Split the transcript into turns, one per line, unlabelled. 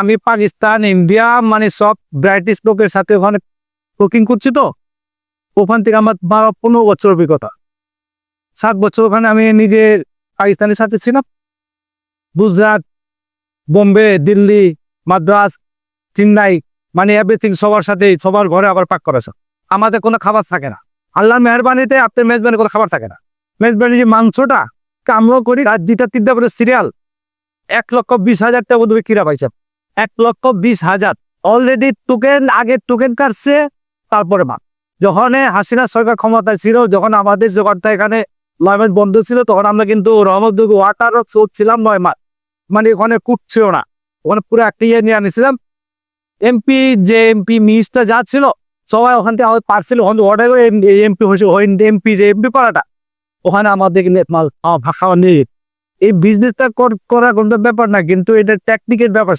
আমি পাকিস্তান, ইন্ডিয়া মানে সব ব্রাইটিশ লোকের সাথে ওখানে কুকিং করছি তো। ওখান থেকে আমার বারো পনেরো বছর অভিজ্ঞতা। সাত বছর ওখানে আমি নিজে পাকিস্তানের সাথে ছিলাম। গুজরাট, বোম্বে, দিল্লি, মাদ্রাস, চেন্নাই মানে এভরিথিং সবার সাথে সবার ঘরে আবার পাক করেছে আমাদের কোনো খাবার থাকে না। আল্লাহর মেহরবানিতে আপনার মেজবানি কোনো খাবার থাকে না। মেজবানি যে মাংসটা আমরা করি, রাত দুটা তিনটা পরে সিরিয়াল এক লক্ষ বিশ হাজার টাকা বোধ কিরা পাইছে। এক লক্ষ বিশ হাজার। অলরেডি টোকেন আগে টোকেন কাটছে তারপরে মা যখন হাসিনা সরকার ক্ষমতায় ছিল, যখন আমাদের জোগাড়টা এখানে নয় মাস বন্ধ ছিল, তখন আমরা কিন্তু রহমত ওয়াটার ছিলাম নয় মাস। মানে ওখানে কুট ছিল না। ওখানে পুরো একটা ইয়ে নিয়ে আনিছিলাম। এমপি যে এমপি মিনিস্টার যা ছিল, সবাই ওখান থেকে আমাদের পার্সেল ওখানে অর্ডার করে এমপি হয়েছে এমপি যে এমপি করাটা। ওখানে আমাদের মাল আমার ভাষা নিয়ে এই বিজনেসটা করার কোনো ব্যাপার না, কিন্তু এটা টেকনিকের ব্যাপার